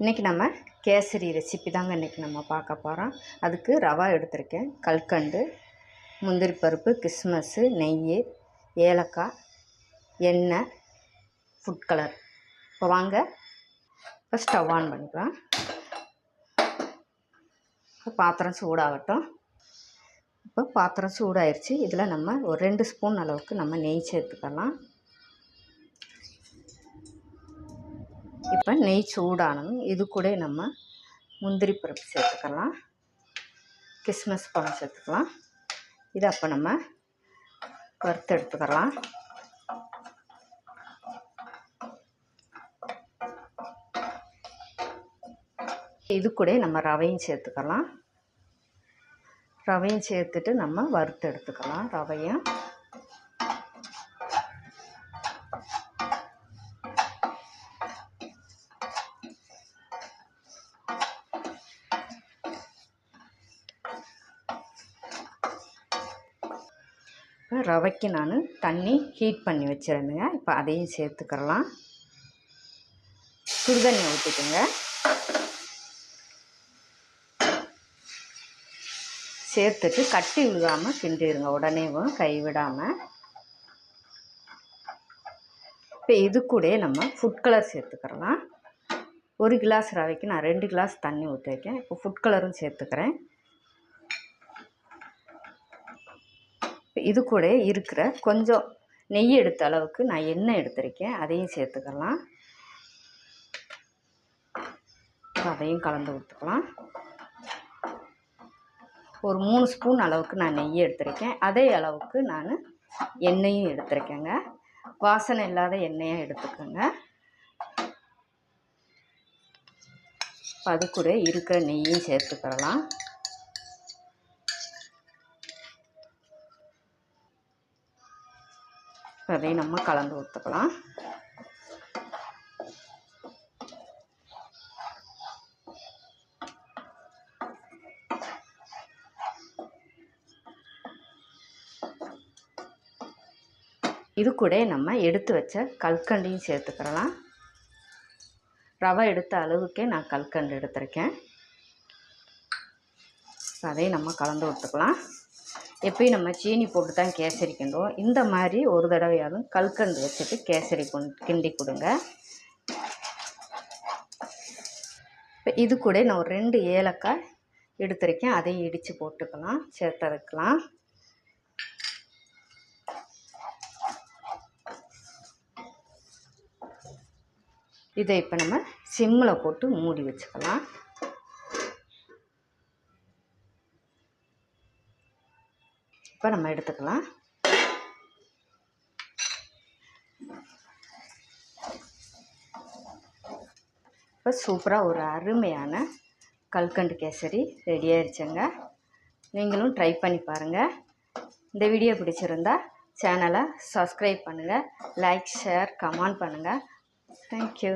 இன்றைக்கி நம்ம கேசரி ரெசிபி தாங்க இன்றைக்கி நம்ம பார்க்க போகிறோம் அதுக்கு ரவா எடுத்திருக்கேன். கல்கண்டு முந்திரி பருப்பு கிஸ்மஸ்ஸு நெய் ஏலக்காய் எண்ணெய் ஃபுட் கலர் இப்போ வாங்க இப்போ ஸ்டவ் ஆன் பண்ணிக்கலாம். இப்போ பாத்திரம் சூடாகட்டும். இப்போ பாத்திரம் சூடாயிருச்சு. இதில் நம்ம ஒரு ரெண்டு ஸ்பூன் அளவுக்கு நம்ம நெய் சேர்த்துக்கலாம். இப்போ நெய் சூடானதும் இது கூட நம்ம முந்திரி பருப்பு சேர்த்துக்கலாம். கிஸ்மஸ் பழம் சேர்த்துக்கலாம். இதை அப்போ நம்ம வறுத்து எடுத்துக்கலாம். இது கூட நம்ம ரவையும் சேர்த்துக்கலாம். ரவையும் சேர்த்துட்டு நம்ம வறுத்து எடுத்துக்கலாம். ரவையும் இப்போ ரவைக்கு நான் தண்ணி ஹீட் பண்ணி வச்சுருந்தேங்க. இப்போ அதையும் சேர்த்துக்கிறலாம். சுடுதண்ணி ஊற்றிக்கோங்க சேர்த்துட்டு கட்டி விழுகாமல் கிண்டிடுங்க உடனேவும் கை விடாமல் இப்போ இது கூட நம்ம ஃபுட் கலர் சேர்த்துக்கிறலாம். ஒரு கிளாஸ் ரவைக்கு நான் ரெண்டு கிளாஸ் தண்ணி ஊற்றிருக்கேன் இப்போ ஃபுட் கலரும் சேர்த்துக்கிறேன். இது கூட இருக்கிற கொஞ்சம் நெய் எடுத்த அளவுக்கு நான் எண்ணெய் எடுத்திருக்கேன். அதையும் சேர்த்துக்கலாம். அதையும் கலந்து விட்டுக்கலாம் ஒரு மூணு ஸ்பூன் அளவுக்கு நான் நெய் எடுத்திருக்கேன். அதே அளவுக்கு நான் எண்ணெயும் எடுத்திருக்கேங்க. வாசனை இல்லாத எண்ணெயாக எடுத்துக்கோங்க. அது கூட இருக்கிற நெய்யும் சேர்த்துக்கலாம். அதையும் நம்ம கலந்து ஊற்றுக்கலாம் இது கூட நம்ம எடுத்து வச்ச கல்கண்டையும் சேர்த்துக்கிறலாம். ரவை எடுத்த அளவுக்கே நான் கல்கண்டு எடுத்திருக்கேன். அதையும் நம்ம கலந்து விட்டுக்கலாம் எப்பயும் நம்ம சீனி போட்டு தான் கேசரி கிண்டுவோம் இந்த மாதிரி ஒரு தடவையாவது கல்கண்டு வச்சுட்டு கேசரி கிண்டி கொடுங்க. இப்போ இது கூட நான் ஒரு ரெண்டு ஏலக்காய் எடுத்துருக்கேன். அதையும் இடித்து போட்டுக்கலாம் சேர்த்ததுக்கலாம் இதை இப்போ நம்ம சிம்மில் போட்டு மூடி வச்சுக்கலாம். இப்போ நம்ம எடுத்துக்கலாம். இப்போ சூப்பராக ஒரு அருமையான கல்கண்டு கேசரி ரெடி ஆயிடுச்சுங்க நீங்களும் ட்ரை பண்ணி பாருங்கள் இந்த வீடியோ பிடிச்சிருந்தா சேனலை சப்ஸ்கிரைப் பண்ணுங்கள் லைக் ஷேர் கமெண்ட் பண்ணுங்கள் தேங்க்யூ